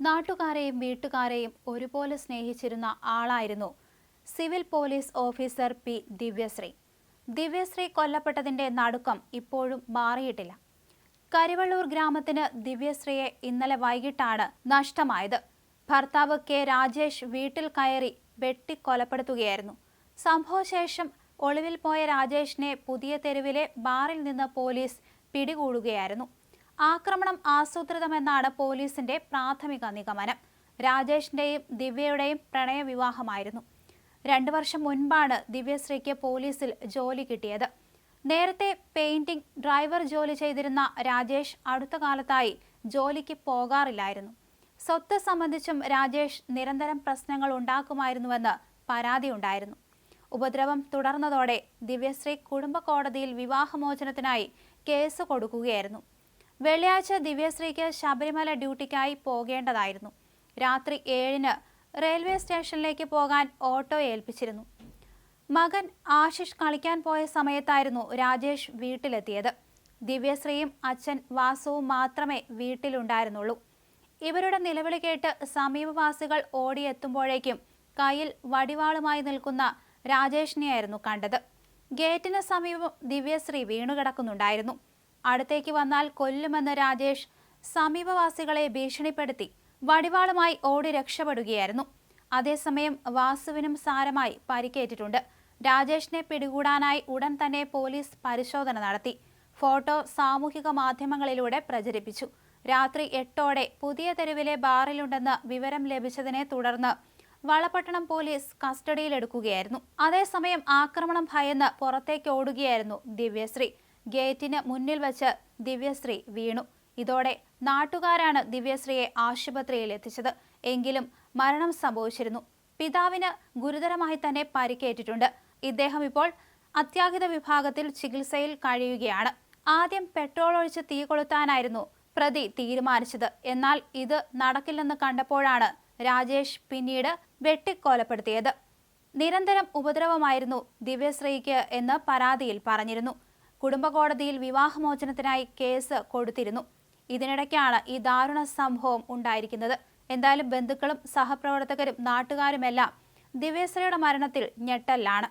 നാട്ടുകാരെയും വീട്ടുകാരെയും ഒരുപോലെ സ്നേഹിച്ചിരുന്ന ആളായിരുന്നു civil police officer P Divyasree. Divyasree കൊല്ലപ്പെട്ടതിന്റെ നടുക്കം ഇപ്പോഴും മാറിയിട്ടില്ല. കരിവള്ളൂർ ഗ്രാമത്തിന് ദിവ്യശ്രീയെ ഇന്നലെ വൈകിട്ടാണ് നഷ്ടമായത്. ഭർത്താവ് കെ രാജേഷ് വീട്ടിൽ കയറി വെട്ടിക്കൊലപ്പെടുത്തുകയായിരുന്നു. സംഭവശേഷം ഒളിവിൽ പോയ രാജേഷിനെ പുതിയ തെരുവിലെ ബാറിൽ നിന്ന് പോലീസ് പിടികൂടുകയായിരുന്നു. ആക്രമണം ആസൂത്രിതമെന്നാണ് പോലീസിന്റെ പ്രാഥമിക നിഗമനം. രാജേഷിന്റെയും ദിവ്യയുടെയും പ്രണയവിവാഹമായിരുന്നു. രണ്ടു വർഷം മുൻപാണ് ദിവ്യശ്രീക്ക് പോലീസിൽ ജോലി കിട്ടിയത്. നേരത്തെ പെയിന്റിംഗ് ഡ്രൈവർ ജോലി ചെയ്തിരുന്ന രാജേഷ് അടുത്ത കാലത്തായി ജോലിക്ക് പോകാറില്ലായിരുന്നു. സ്വത്ത് സംബന്ധിച്ചും രാജേഷ് നിരന്തരം പ്രശ്നങ്ങൾ ഉണ്ടാക്കുമായിരുന്നുവെന്ന് പരാതിയുണ്ടായിരുന്നു ഉപദ്രവം തുടർന്നതോടെ ദിവ്യശ്രീ കുടുംബ കോടതിയിൽ വിവാഹമോചനത്തിനായി കേസ് കൊടുക്കുകയായിരുന്നു. വെള്ളിയാഴ്ച ദിവ്യശ്രീക്ക് ശബരിമല ഡ്യൂട്ടിക്കായി പോകേണ്ടതായിരുന്നു. രാത്രി ഏഴിന് റെയിൽവേ സ്റ്റേഷനിലേക്ക് പോകാൻ ഓട്ടോ ഏൽപ്പിച്ചിരുന്നു. മകൻ ആശിഷ് കളിക്കാൻ പോയ സമയത്തായിരുന്നു രാജേഷ് വീട്ടിലെത്തിയത്. ദിവ്യശ്രീയും അച്ഛൻ വാസുവും മാത്രമേ വീട്ടിലുണ്ടായിരുന്നുള്ളൂ. ഇവരുടെ നിലവിളി കേട്ട് സമീപവാസികൾ ഓടിയെത്തുമ്പോഴേക്കും കയ്യിൽ വടിവാളുമായി നിൽക്കുന്ന രാജേഷിനെയായിരുന്നു കണ്ടത്. ഗേറ്റിന് സമീപം ദിവ്യശ്രീ വീണുകിടക്കുന്നുണ്ടായിരുന്നു. അടുത്തേക്ക് വന്നാൽ കൊല്ലുമെന്ന് രാജേഷ് സമീപവാസികളെ ഭീഷണിപ്പെടുത്തി വടിവാളുമായി ഓടി രക്ഷപ്പെടുകയായിരുന്നു. അതേസമയം വാസുവിനും സാരമായി പരിക്കേറ്റിട്ടുണ്ട്. രാജേഷിനെ പിടികൂടാനായി ഉടൻ തന്നെ പോലീസ് പരിശോധന നടത്തി. ഫോട്ടോ സാമൂഹിക മാധ്യമങ്ങളിലൂടെ പ്രചരിപ്പിച്ചു. രാത്രി എട്ടോടെ പുതിയ തെരുവിലെ ബാറിലുണ്ടെന്ന് വിവരം ലഭിച്ചതിനെ തുടർന്ന് വളപട്ടണം പോലീസ് കസ്റ്റഡിയിലെടുക്കുകയായിരുന്നു. അതേസമയം ആക്രമണം ഭയന്ന് പുറത്തേക്ക് ഓടുകയായിരുന്നു ദിവ്യശ്രീ. ഗേറ്റിന് മുന്നിൽ വച്ച് ദിവ്യശ്രീ വീണു. ഇതോടെ നാട്ടുകാരാണ് ദിവ്യശ്രീയെ ആശുപത്രിയിൽ എത്തിച്ചത്. എങ്കിലും മരണം സംഭവിച്ചിരുന്നു. പിതാവിന് ഗുരുതരമായി തന്നെ പരിക്കേറ്റിട്ടുണ്ട്. ഇദ്ദേഹം ഇപ്പോൾ അത്യാഹിത വിഭാഗത്തിൽ ചികിത്സയിൽ കഴിയുകയാണ്. ആദ്യം പെട്രോൾ ഒഴിച്ച് തീ കൊളുത്താനായിരുന്നു പ്രതി തീരുമാനിച്ചത്. എന്നാൽ ഇത് നടക്കില്ലെന്ന് കണ്ടപ്പോഴാണ് രാജേഷ് പിന്നീട് വെട്ടിക്കൊലപ്പെടുത്തിയത്. നിരന്തരം ഉപദ്രവമായിരുന്നു ദിവ്യശ്രീക്ക് എന്ന് പരാതിയിൽ പറഞ്ഞിരുന്നു. കുടുംബ കോടതിയിൽ വിവാഹമോചനത്തിനായി കേസ് കൊടുത്തിരുന്നു. ഇതിനിടയ്ക്കാണ് ഈ ദാരുണ സംഭവം ഉണ്ടായിരിക്കുന്നത്. എന്തായാലും ബന്ധുക്കളും സഹപ്രവർത്തകരും നാട്ടുകാരുമെല്ലാം ദിവ്യശ്രീയുടെ മരണത്തിൽ ഞെട്ടലാണ്